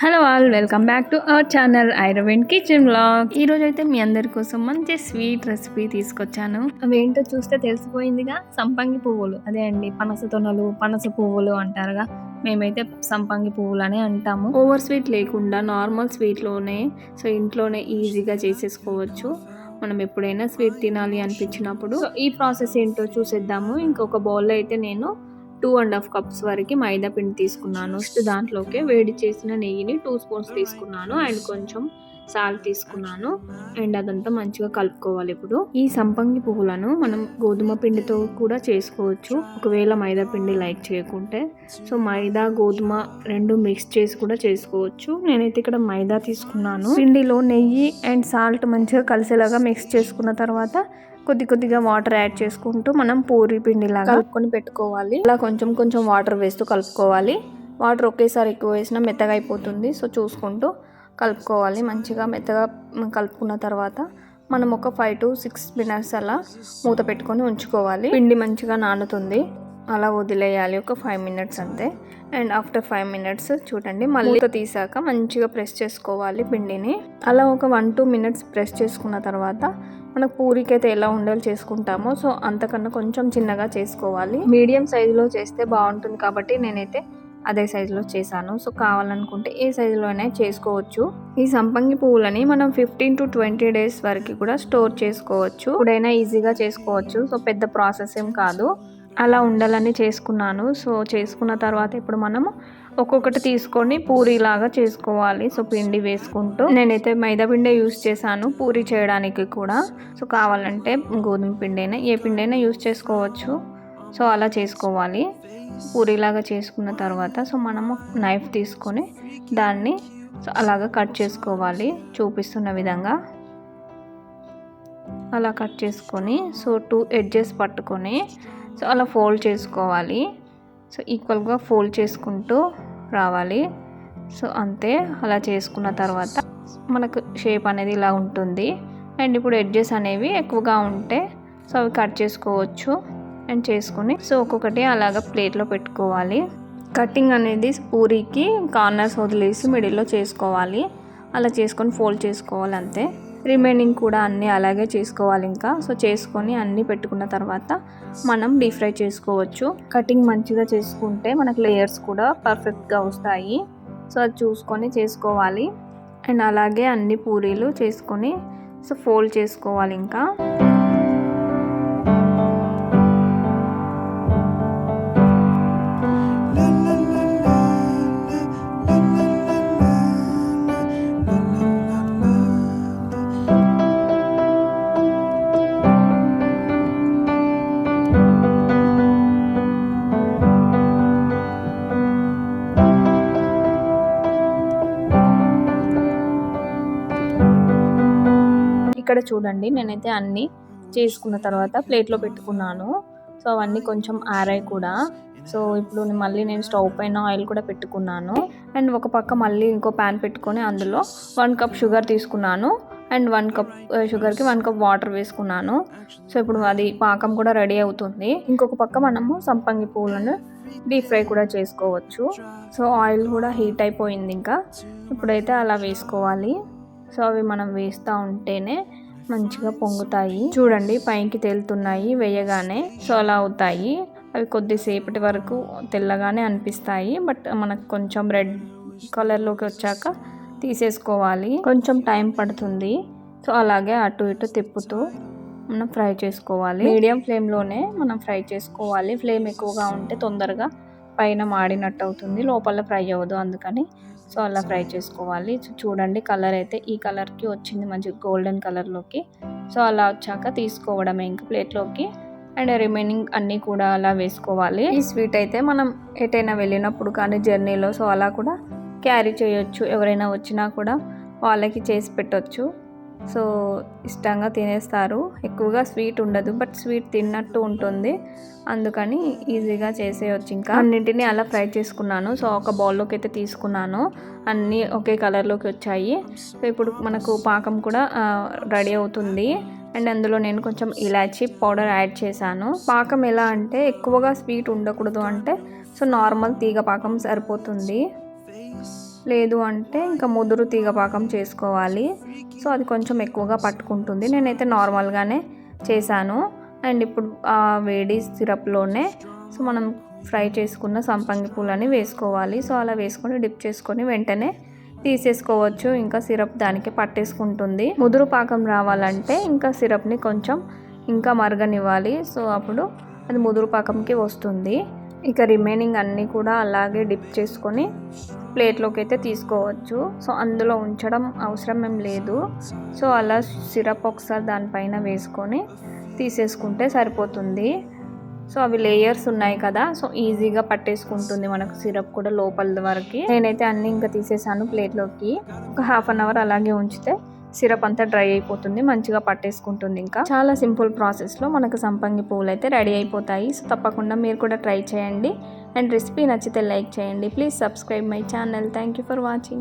Hello all welcome back to our channel ఐరవిన్ kitchen blog ఈ రోజు అయితే మీ అందరి కోసం మంచి స్వీట్ రెసిపీ తీసుకొచ్చాను. అవి ఏంటో చూస్తే తెలిసిపోయిందిగా సంపంగి పువ్వులు. అదే అండి పనస తొనలు పనస పువ్వులు అంటారుగా. మేమైతే సంపంగి పువ్వులు అని అంటాము. ఓవర్ స్వీట్ లేకుండా నార్మల్ స్వీట్లోనే సో ఇంట్లోనే ఈజీగా చేసేసుకోవచ్చు. మనం ఎప్పుడైనా స్వీట్ తినాలి అనిపించినప్పుడు. ఈ ప్రాసెస్ ఏంటో చూసేద్దాము. ఇంకొక బౌల్లో అయితే నేను టూ అండ్ హాఫ్ కప్స్ వరకు మైదా పిండి తీసుకున్నాను. నెక్స్ట్ దాంట్లోకి వేడి చేసిన నెయ్యిని టూ స్పూన్స్ తీసుకున్నాను. అండ్ కొంచెం సాల్ట్ తీసుకున్నాను. అండ్ అదంతా మంచిగా కలుపుకోవాలి ఇప్పుడు. ఈ సంపంగి పువ్వులను మనం గోధుమ పిండితో కూడా చేసుకోవచ్చు. ఒకవేళ మైదా పిండి లైక్ చేయకుంటే. సో మైదా గోధుమ రెండు మిక్స్ చేసి కూడా చేసుకోవచ్చు. నేనైతే ఇక్కడ మైదా తీసుకున్నాను. పిండిలో నెయ్యి అండ్ సాల్ట్ మంచిగా కలిసేలాగా మిక్స్ చేసుకున్న తర్వాత కొద్ది కొద్దిగా వాటర్ యాడ్ చేసుకుంటూ మనం పూరి పిండిలాగా కలుపుకొని పెట్టుకోవాలి. అలా కొంచెం కొంచెం వాటర్ వేస్తూ కలుపుకోవాలి. వాటర్ ఒకేసారి ఎక్కువ వేసినా మెత్తగా అయిపోతుంది. సో చూసుకుంటూ కలుపుకోవాలి. మంచిగా మెత్తగా కలుపుకున్న తర్వాత మనం ఒక ఫైవ్ టు సిక్స్ మినిట్స్ అలా మూత పెట్టుకొని ఉంచుకోవాలి. పిండి మంచిగా నానుతుంది. అలా వదిలేయాలి. ఒక ఫైవ్ మినిట్స్ అంతే. అండ్ ఆఫ్టర్ ఫైవ్ మినిట్స్ చూడండి మళ్ళీ మూత తీసాక మంచిగా ప్రెస్ చేసుకోవాలి పిండిని. అలా ఒక వన్ టూ మినిట్స్ ప్రెస్ చేసుకున్న తర్వాత మనకు పూరికి అయితే ఎలా ఉండేలు చేసుకుంటామో సో అంతకన్నా కొంచెం చిన్నగా చేసుకోవాలి. మీడియం సైజులో చేస్తే బాగుంటుంది కాబట్టి నేనైతే అదే సైజులో చేశాను. సో కావాలనుకుంటే ఏ సైజులో అయినా చేసుకోవచ్చు. ఈ సంపంగి పువ్వులని మనం ఫిఫ్టీన్ టు ట్వంటీ డేస్ వరకు కూడా స్టోర్ చేసుకోవచ్చు. ఇప్పుడైనా ఈజీగా చేసుకోవచ్చు. సో పెద్ద ప్రాసెస్ ఏం కాదు. అలా ఉండాలని చేసుకున్నాను. సో చేసుకున్న తర్వాత ఇప్పుడు మనము ఒక్కొక్కటి తీసుకొని పూరిలాగా చేసుకోవాలి. సో పిండి వేసుకుంటూ. నేనైతే మైదా పిండే యూస్ చేశాను పూరి చేయడానికి కూడా. సో కావాలంటే గోధుమ పిండి అయినా ఏ పిండి అయినా యూస్ చేసుకోవచ్చు. సో అలా చేసుకోవాలి. పూరిలాగా చేసుకున్న తర్వాత సో మనము నైఫ్ తీసుకొని దాన్ని సో అలాగా కట్ చేసుకోవాలి. చూపిస్తున్న విధంగా. అలా కట్ చేసుకొని సో టూ ఎడ్జెస్ పట్టుకొని సో అలా ఫోల్డ్ చేసుకోవాలి. సో ఈక్వల్గా ఫోల్డ్ చేసుకుంటూ రావాలి. సో అంతే అలా చేసుకున్న తర్వాత మనకు షేప్ అనేది ఇలా ఉంటుంది. అండ్ ఇప్పుడు ఎడ్జెస్ అనేవి ఎక్కువగా ఉంటే సో అవి కట్ చేసుకోవచ్చు. అండ్ చేసుకొని సో ఒక్కొక్కటి అలాగ ప్లేట్లో పెట్టుకోవాలి. కటింగ్ అనేది పూరికి కార్నర్స్ వదిలేసి మిడిల్లో చేసుకోవాలి. అలా చేసుకొని ఫోల్డ్ చేసుకోవాలి అంతే. రిమైనింగ్ కూడా అన్నీ అలాగే చేసుకోవాలి ఇంకా. సో చేసుకొని అన్నీ పెట్టుకున్న తర్వాత మనం డీప్ ఫ్రై చేసుకోవచ్చు. కటింగ్ మంచిగా చేసుకుంటే మనకు లేయర్స్ కూడా పర్ఫెక్ట్గా వస్తాయి. సో అది చూసుకొని చేసుకోవాలి. అండ్ అలాగే అన్ని పూరీలు చేసుకొని సో ఫోల్డ్ చేసుకోవాలి ఇంకా. ఇక్కడ చూడండి నేనైతే అన్నీ చేసుకున్న తర్వాత ప్లేట్లో పెట్టుకున్నాను. సో అవన్నీ కొంచెం ఆరాయి కూడా. సో ఇప్పుడు మళ్ళీ నేను స్టవ్ పైన ఆయిల్ కూడా పెట్టుకున్నాను. అండ్ ఒక పక్క మళ్ళీ ఇంకో ప్యాన్ పెట్టుకొని అందులో వన్ కప్ షుగర్ తీసుకున్నాను. అండ్ వన్ కప్ షుగర్కి వన్ కప్ వాటర్ వేసుకున్నాను. సో ఇప్పుడు అది పాకం కూడా రెడీ అవుతుంది. ఇంకొక పక్క మనము సంపంగి పువ్వులను డీప్ ఫ్రై కూడా చేసుకోవచ్చు. సో ఆయిల్ కూడా హీట్ అయిపోయింది ఇంకా. ఇప్పుడైతే అలా వేసుకోవాలి. సో అవి మనం వేస్తూ ఉంటేనే మంచిగా పొంగుతాయి. చూడండి పైకి తేలుతున్నాయి వేయగానే సో అలా అవుతాయి. అవి కొద్దిసేపటి వరకు తెల్లగానే అనిపిస్తాయి బట్ మనకు కొంచెం రెడ్ కలర్లోకి వచ్చాక తీసేసుకోవాలి. కొంచెం టైం పడుతుంది. సో అలాగే అటు ఇటు తిప్పుతూ మనం ఫ్రై చేసుకోవాలి. మీడియం ఫ్లేమ్లోనే మనం ఫ్రై చేసుకోవాలి. ఫ్లేమ్ ఎక్కువగా ఉంటే తొందరగా పైన మాడినట్టు అవుతుంది. లోపల ఫ్రై అవ్వదు అందుకని సో అలా ఫ్రై చేసుకోవాలి. సో చూడండి కలర్ అయితే ఈ కలర్కి వచ్చింది మంచి గోల్డెన్ కలర్లోకి. సో అలా వచ్చాక తీసుకోవడమే ఇంకా ప్లేట్లోకి. అండ్ రిమైనింగ్ అన్నీ కూడా అలా వేసుకోవాలి. ఈ స్వీట్ అయితే మనం ఎటైనా వెళ్ళినప్పుడు కానీ జర్నీలో సో అలా కూడా క్యారీ చేయొచ్చు. ఎవరైనా వచ్చినా కూడా వాళ్ళకి చేసి పెట్టొచ్చు. సో ఇష్టంగా తినేస్తారు. ఎక్కువగా స్వీట్ ఉండదు బట్ స్వీట్ తిన్నట్టు ఉంటుంది. అందుకని ఈజీగా చేసేయచ్చు ఇంకా. అన్నింటినీ అలా ఫ్రై చేసుకున్నాను. సో ఒక బౌల్లోకి అయితే తీసుకున్నాను. అన్నీ ఒకే కలర్లోకి వచ్చాయి. సో ఇప్పుడు మనకు పాకం కూడా రెడీ అవుతుంది. అండ్ అందులో నేను కొంచెం ఇలాచీ పౌడర్ యాడ్ చేశాను. పాకం ఎలా అంటే ఎక్కువగా స్వీట్ ఉండకూడదు అంటే సో నార్మల్ తీగ పాకం సరిపోతుంది. లేదు అంటే ఇంకా ముదురు తీగపాకం చేసుకోవాలి. సో అది కొంచెం ఎక్కువగా పట్టుకుంటుంది. నేనైతే నార్మల్గానే చేశాను. అండ్ ఇప్పుడు ఆ వేడి సిరప్లోనే సో మనం ఫ్రై చేసుకున్న సంపంగి పూలని వేసుకోవాలి. సో అలా వేసుకొని డిప్ చేసుకొని వెంటనే తీసేసుకోవచ్చు. ఇంకా సిరప్ దానికి పట్టేసుకుంటుంది. ముదురు పాకం రావాలంటే ఇంకా సిరప్ని కొంచెం ఇంకా మరగనివ్వాలి. సో అప్పుడు అది ముదురు పాకంకి వస్తుంది. ఇక రిమైనింగ్ అన్నీ కూడా అలాగే డిప్ చేసుకొని ప్లేట్లోకి అయితే తీసుకోవచ్చు. సో అందులో ఉంచడం అవసరం ఏం లేదు. సో అలా సిరప్ ఒకసారి దానిపైన వేసుకొని తీసేసుకుంటే సరిపోతుంది. సో అవి లేయర్స్ ఉన్నాయి కదా సో ఈజీగా పట్టేసుకుంటుంది మనకు సిరప్ కూడా లోపల వరకు. నేనైతే అన్నీ ఇంకా తీసేసాను ప్లేట్లోకి. ఒక హాఫ్ అన్ అవర్ అలాగే ఉంచితే సిరప్ అంతా డ్రై అయిపోతుంది మంచిగా పట్టేసుకుంటుంది ఇంకా. చాలా సింపుల్ ప్రాసెస్లో మనకు సంపంగి పువ్వులు అయితే రెడీ అయిపోతాయి. సో తప్పకుండా మీరు కూడా ట్రై చేయండి. అండ్ రెసిపీ నచ్చితే లైక్ చేయండి. Please subscribe my channel. Thank you for watching.